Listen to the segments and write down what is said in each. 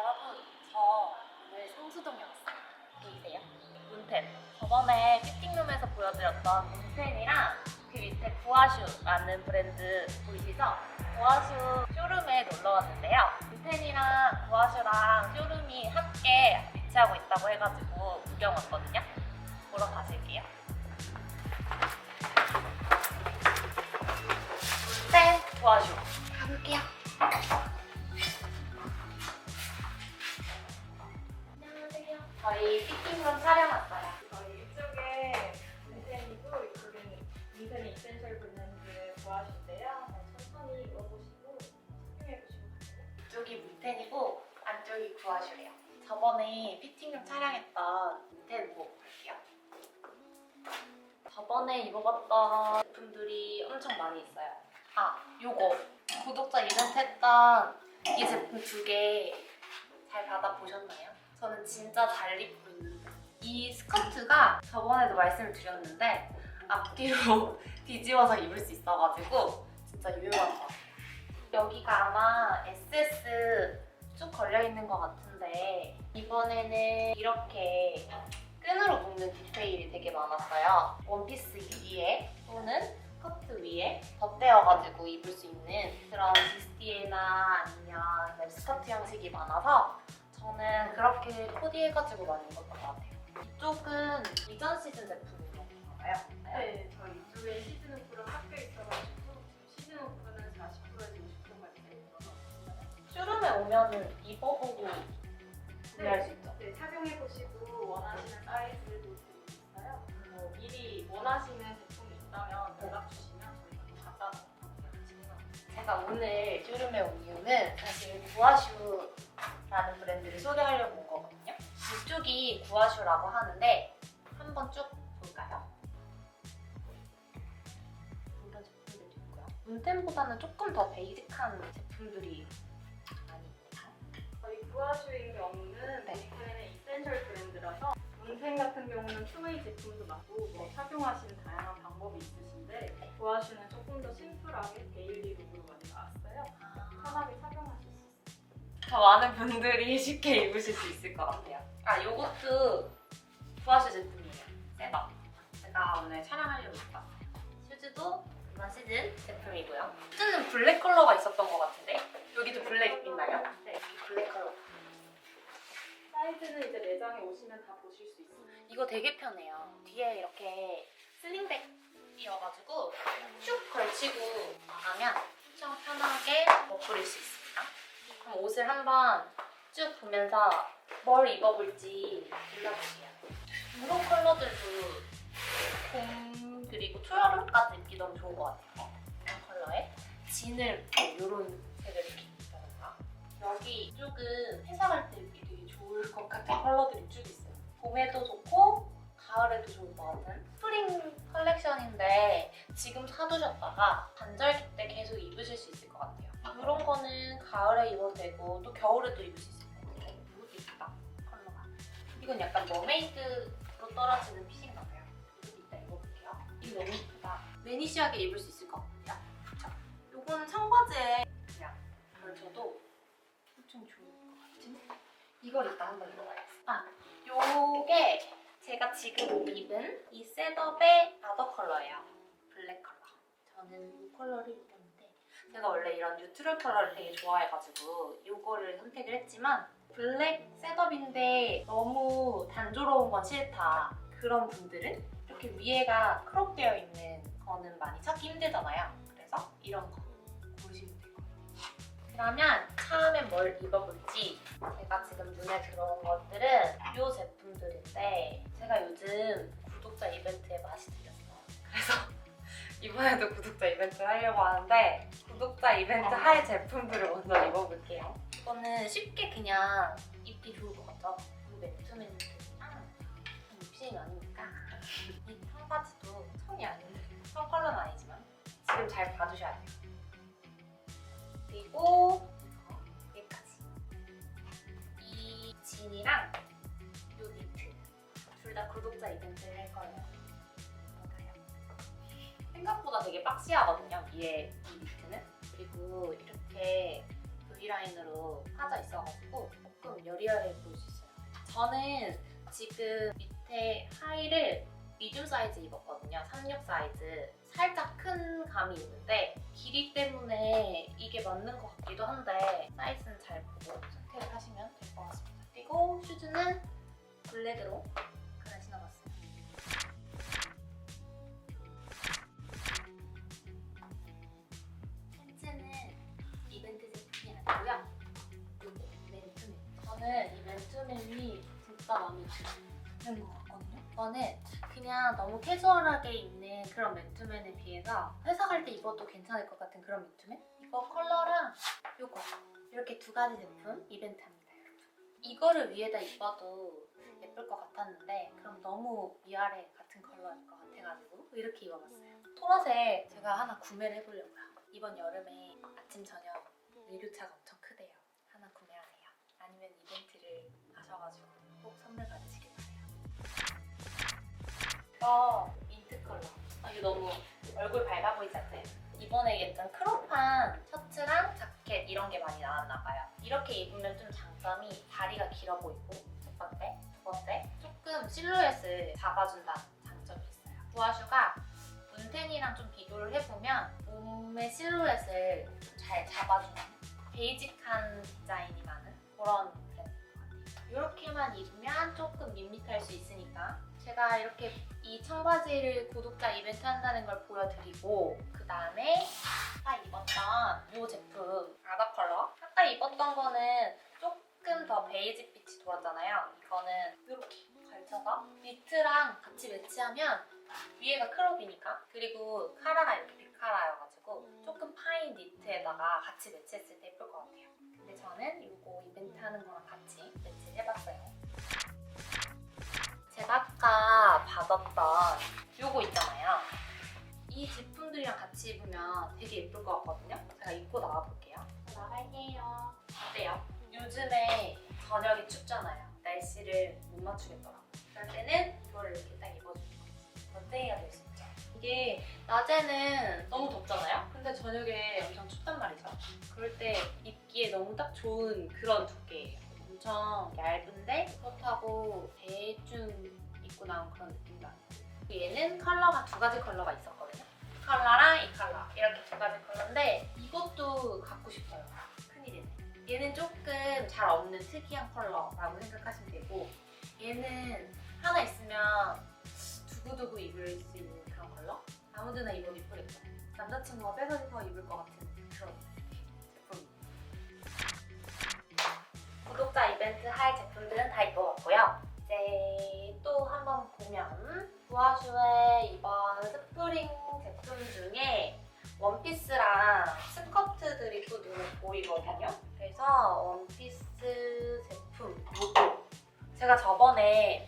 여러분, 저 오늘 성수동에 왔어요. 보이세요? 문텐. 저번에 피팅룸에서 보여드렸던 문텐이랑 그 밑에 구아슈라는 브랜드 보이시죠? 구아슈 쇼룸에 놀러 왔는데요. 문텐이랑 구아슈랑 쇼룸이 함께 위치하고 있다고 해가지고 구경 왔거든요. 보러 가실게요. 문텐, 구아슈. 가볼게요. 저희 피팅룸 촬영 왔어요. 저희 이쪽에 인텐이고 이쪽에는 인텐 이센셜 브랜드의 구하신데요. 천천히 입어보시고 착용해보시면 돼요. 이쪽이 문텐이고 안쪽이 구아슈래요. 저번에 피팅룸 촬영했던 문텐 보고 볼게요. 저번에 입어봤던 제품들이 엄청 많이 있어요. 아, 요거 구독자 이벤트 했던 이 제품 두 개 잘 받아보셨나요? 저는 진짜 잘 입고 있는데 이 스커트가 저번에도 말씀을 드렸는데 앞뒤로 뒤집어서 입을 수 있어가지고 진짜 유용한 것 같아요. 여기가 아마 SS 쭉 걸려 있는 것 같은데 이번에는 이렇게 끈으로 묶는 디테일이 되게 많았어요. 원피스 위에 또는 스커트 위에 덧대어가지고 입을 수 있는 그런 비스티에나 아니면 스커트 형식이 많아서 저는 그렇게 코디해가지고 많이 입었던 것 같아요. 이쪽은 이전 시즌 제품인 건가요? 네, 저희 이쪽에 시즌 오프로 섞여 있어가지고 지금 시즌 오프는 40%에서 50%까지 되고요. 쇼룸에 오면은 입어보고 구매할 수 있죠. 네, 착용해보시고 원하시는 사이즈도 드리고 있어요. 뭐 미리 원하시는 제품이 있다면 연락 주시면 저희가 또 갖다 놓을게요. 제가 오늘 쇼룸에 온 이유는 사실 구아슈 라는 브랜드를 소개하려고 온 거거든요. 이쪽이 구아슈라고 하는데 한번 쭉 볼까요? 이런 제품들도 있고요. 문템보다는 조금 더 베이직한 제품들이 많이 있네요. 저희 구아슈의 경우는 네. 인텐의 이센셜 브랜드라서 문텐 같은 경우는 투웨이 제품도 많고 뭐 착용하시는 다양한 방법이 있으신데 구아슈는 조금 더 심플하게 데일리 룩으로 많이 나왔어요. 편하게 수 있어요. 더 많은 분들이 쉽게 입으실 수 있을 것 같아요. 아, 요것도 구아슈 제품이에요. 셋업. 제가 오늘 촬영하려고 왔어요. 슈즈도 이번 시즌 제품이고요. 슈즈는 블랙 컬러가 있었던 것 같은데 여기도 블랙 있나요? 네, 블랙 컬러. 사이즈는 이제 매장에 오시면 다 보실 수 있어요. 이거 되게 편해요. 뒤에 이렇게 슬링백이어가지고 쭉 걸치고 나가면 엄청 편하게 멋부릴 수 있습니다. 그럼 옷을 한번 쭉 보면서 뭘 입어볼지 골라볼게요. 이런 컬러들도 봄 그리고 초여름까지 입기 너무 좋은 것 같아요. 이런 컬러에 진을 이런 색을 이렇게 입다던가 여기 이쪽은 회사 갈 때 입기 되게 좋을 것 같은 컬러들이 쭉 있어요. 봄에도 좋고 가을에도 좋을 것 같은 스프링 컬렉션인데 지금 사두셨다가 반절기 때 계속 입으실 수 있을 것 같아요. 이런 거는 가을에 입어도 되고 또 겨울에도 입을 수 있을 것 같아요. 이것도 이쁘다 컬러가. 이건 약간 머메이드로 떨어지는 핏인가 봐요. 이따 입어볼게요. 이거 너무 이쁘다. 매니시하게 입을 수 있을 것 같아요. 그쵸? 요건 청바지에 그냥 걸쳐도 엄청 좋을 것 같은데? 이걸 이따 한번 입어봐야겠어. 아, 요게 제가 지금 입은 이 셋업의 아더 컬러예요. 블랙 컬러. 저는 이 컬러를 제가 원래 이런 뉴트럴 컬러를 되게 좋아해가지고 이거를 선택을 했지만 블랙 셋업인데 너무 단조로운 건 싫다. 그런 분들은 이렇게 위에가 크롭되어 있는 거는 많이 찾기 힘들잖아요. 그래서 이런 거 고르시면 같아요. 그러면 처음에 뭘 입어볼지 제가 지금 눈에 들어온 것들은 이 제품들인데 제가 요즘 구독자 이벤트에 맛이 들렸어요. 그래서 이번에도 구독자 이벤트 하려고 하는데 구독자 이벤트 할 제품들을 먼저 입어볼게요. 이거는 쉽게 그냥 입기 좋을 것 같죠? 이 매트맨이랑 입신이 아니니까 이 청바지도 청이 아닌데 청 컬러는 아니지만 지금 잘 봐주셔야 돼요. 그리고 여기까지 이 진이랑 요 니트 둘 다 구독자 이벤트를? 생각보다 되게 박시하거든요. 위에 이 니트는 그리고 이렇게 V라인으로 파져 있어가지고 조금 여리여리해 보일 수 있어요. 저는 지금 밑에 하의를 미디움 사이즈 입었거든요. 36 사이즈. 살짝 큰 감이 있는데 길이 때문에 이게 맞는 것 같기도 한데 사이즈는 잘 보고 선택을 하시면 될 것 같습니다. 그리고 슈즈는 블랙으로 진짜 마음에 드는 것 같거든요. 저는 그냥 너무 캐주얼하게 입는 그런 맨투맨에 비해서 회사 갈 때 입어도 괜찮을 것 같은 그런 맨투맨? 이거 컬러랑 요거 이렇게 두 가지 제품 이벤트합니다. 이거를 위에다 입어도 예쁠 것 같았는데 그럼 너무 위아래 같은 컬러일 것 같아가지고 이렇게 입어봤어요. 토넛에 제가 하나 구매를 해보려고요. 이번 여름에 아침 저녁 일교차가 엄청 크대요. 하나 구매하래요. 아니면 이벤트를 가셔가지고 꼭 선물 받으시길 바래요. 이거 민트 컬러. 아, 이거 너무 얼굴 밝아 보이지 않나요? 이번에 약간 크롭한 셔츠랑 자켓 이런 게 많이 나왔나 봐요. 이렇게 입으면 좀 장점이 다리가 길어 보이고 첫 번째, 두 번째 조금 실루엣을 잡아준다는 장점이 있어요. 부아슈가 문텐이랑 좀 비교를 해보면 몸의 실루엣을 좀잘 잡아주는 베이직한 디자인이 많은 그런. 이렇게만 입으면 조금 밋밋할 수 있으니까 제가 이렇게 이 청바지를 구독자 이벤트 한다는 걸 보여드리고 그 다음에 아까 입었던 이 제품 아다 컬러. 아까 입었던 거는 조금 더 베이직 빛이 돌았잖아요. 이거는 이렇게 걸쳐서 니트랑 같이 매치하면 위에가 크롭이니까. 그리고 카라가 이렇게 빅카라여가지고 조금 파인 니트에다가 같이 매치했을 때 예쁠 것 같아요. 근데 저는 이거 이벤트 하는 거랑 같이 해봤어요 제가 아까 받았던 요거 있잖아요. 이 제품들이랑 같이 입으면 되게 예쁠 것 같거든요. 제가 입고 나와볼게요. 나갈게요. 어때요? 요즘에 저녁이 춥잖아요. 날씨를 못 맞추겠더라고요. 그럴 때는 이거를 이렇게 딱 입어주는 거지. 멋쟁이가 될 수 있죠. 이게 낮에는 너무 덥잖아요? 근데 저녁에 엄청 춥단 말이죠. 그럴 때 입기에 너무 딱 좋은 그런 두께예요. 엄청 얇은데 그렇다고 대충 입고 나온 그런 느낌도 아니고 얘는 컬러가 두 가지 컬러가 있었거든요. 이 컬러랑 이 컬러. 이렇게 두 가지 컬러인데 이것도 갖고 싶어요. 큰일이네. 얘는 조금 잘 없는 특이한 컬러라고 생각하시면 되고 얘는 하나 있으면 두고두고 입을 수 있는 그런 컬러? 아무데나 입어도 이쁘겠죠 남자친구가 뺏어서 입을 것 같은 그런 구독자 이벤트 할 제품들은 다 입어봤고요. 이제 또 한번 보면 부아슈의 이번 스프링 제품 중에 원피스랑 스커트들이 또 눈에 보이거든요. 그래서 원피스 제품 요거 제가 저번에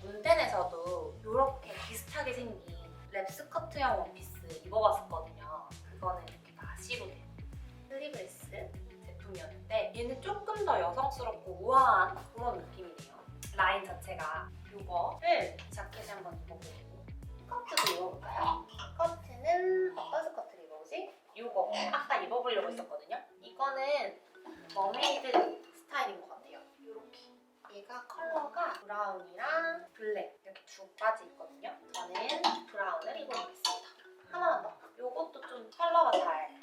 조금 더 여성스럽고 우아한 그런 느낌이네요. 라인 자체가 이거를 자켓에 한번 입어보고 스커트도 입어볼까요? 스커트는 어떤 스커트를 입어보지? 이거 아까 입어보려고 했었거든요. 이거는 머메이드 스타일인 것 같아요. 이렇게 얘가 컬러가 브라운이랑 블랙 이렇게 두 가지 있거든요. 저는 브라운을 입어보겠습니다. 하나만 더. 이것도 좀 컬러가 잘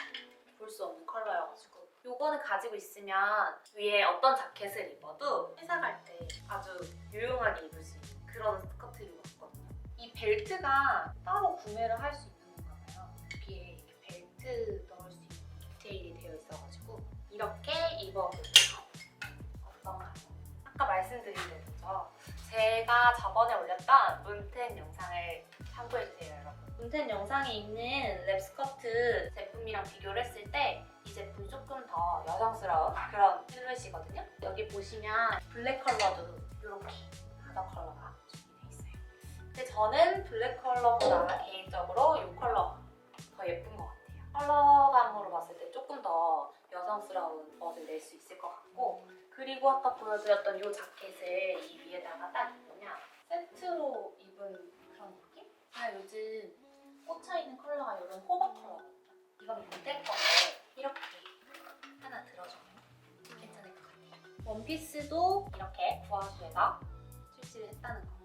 요거는 가지고 있으면 위에 어떤 자켓을 입어도 회사 갈 때 아주 유용하게 입을 수 있는 그런 스커트인 것 같거든요. 이 벨트가 따로 구매를 할 수 있는 건가 봐요. 여기에 이렇게 벨트 넣을 수 있는 디테일이 되어 있어가지고 이렇게 입어볼게요. 어떤가요? 아까 말씀드린 대로죠. 제가 저번에 올렸던 문텐 영상을 참고해주세요, 여러분. 문텐 영상에 있는 랩 스커트 제품이랑 비교를 했을 때 이 제품이 조금 더 여성스러운 그런 실루엣이거든요. 여기 보시면 블랙 컬러도 이렇게 바다 컬러가 준비되어 있어요. 근데 저는 블랙 컬러보다 개인적으로 이 컬러가 더 예쁜 것 같아요. 컬러감으로 봤을 때 조금 더 여성스러운 멋을 낼 수 있을 것 같고 그리고 아까 보여드렸던 이 자켓을 이 위에다가 딱 입으면 세트로 입은 그런 느낌? 제가 요즘 꽂혀있는 컬러가 이런 호박 컬러거든요. 이건 것 같아요. 원피스도 이렇게 구아수에다 출시를 했다는 거.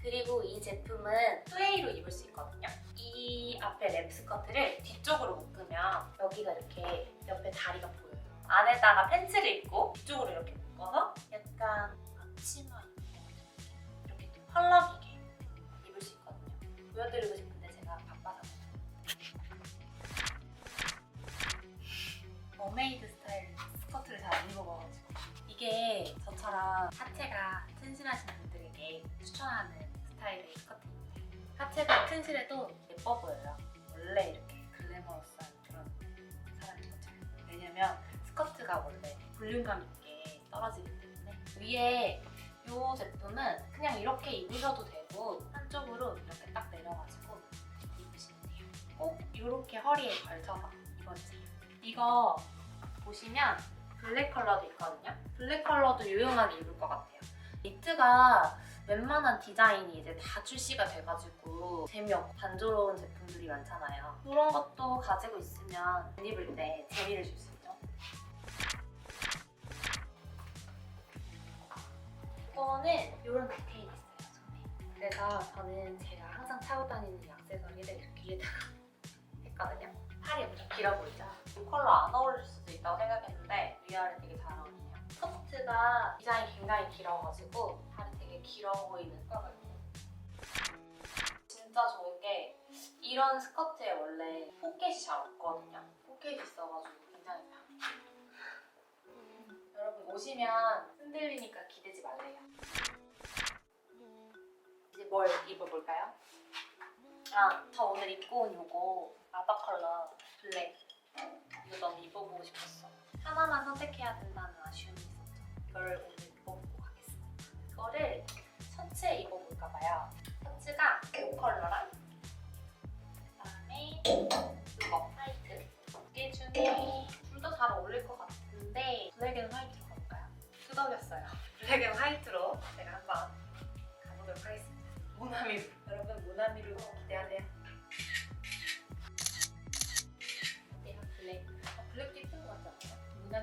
그리고 이 제품은 스웨이로 입을 수 있거든요. 이 앞에 랩 스커트를 뒤쪽으로 묶으면 여기가 이렇게 옆에 다리가 보여요. 안에다가 팬츠를 입고 뒤쪽으로 왜냐면 스커트가 원래 볼륨감 있게 떨어지기 때문에 위에 이 제품은 그냥 이렇게 입으셔도 되고 한쪽으로 이렇게 딱 내려가지고 입으시면 돼요. 꼭 이렇게 허리에 걸쳐서 입어주세요. 이거 보시면 블랙 컬러도 있거든요. 블랙 컬러도 유용하게 입을 것 같아요. 니트가 웬만한 디자인이 이제 다 출시가 돼가지고 재미없고 단조로운 제품들이 많잖아요. 그런 것도 가지고 있으면 옷 입을 때 재미를 줄 수 있죠. 이거는 이런 디테일이 있어요, 손에. 그래서 저는 제가 항상 차고 다니는 액세서리를 이렇게 위에다가 했거든요. 팔이 엄청 길어 보이죠? 이 컬러 안 어울릴 수도 있다고 생각했는데 위아래 되게 잘 어울리네요. 스커트가 디자인이 굉장히 길어가지고 팔이 되게 길어 보이는 컬러예요. 진짜 좋은 게 이런 스커트에 원래 포켓이 잘 없거든요. 포켓이 있어가지고 굉장히 편해요. 여러분 오시면 흔들리니까 기대지 말래요. 이제 뭘 입어볼까요? 아, 저 오늘 입고 온 요거 라바 컬러 블랙 이거 너무 입어보고 싶었어. 하나만 선택해야 된다는 아쉬움이 있었죠. 이걸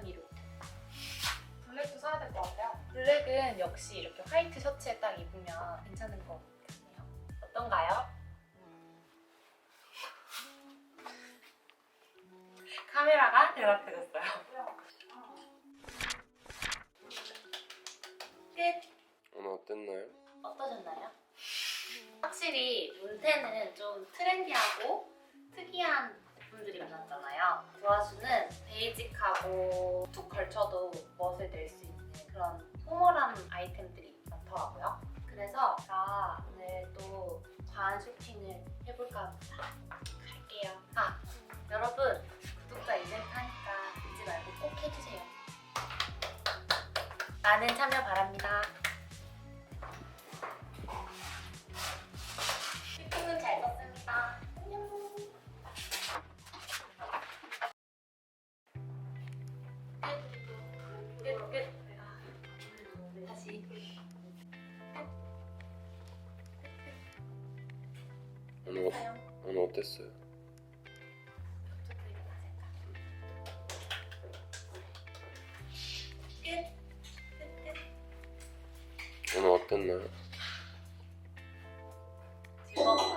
1호. 블랙도 사야 될 것 같아요. 블랙은 역시 이렇게 화이트 셔츠에 딱 입으면 괜찮은 것 같네요. 어떤가요? 음. 카메라가 대답해줬어요. 끝! 오늘 어땠나요? 어떠셨나요? 확실히 문태는 좀 트렌디하고 특이한 제품들이 많았잖아요. 도화수는 베이직하고 많은 참여 바랍니다. 피부는 잘 썼습니다. 안녕. 끝. 끝. 끝. 아, 다시. 오늘, 어. 오늘 어땠어요? Oh.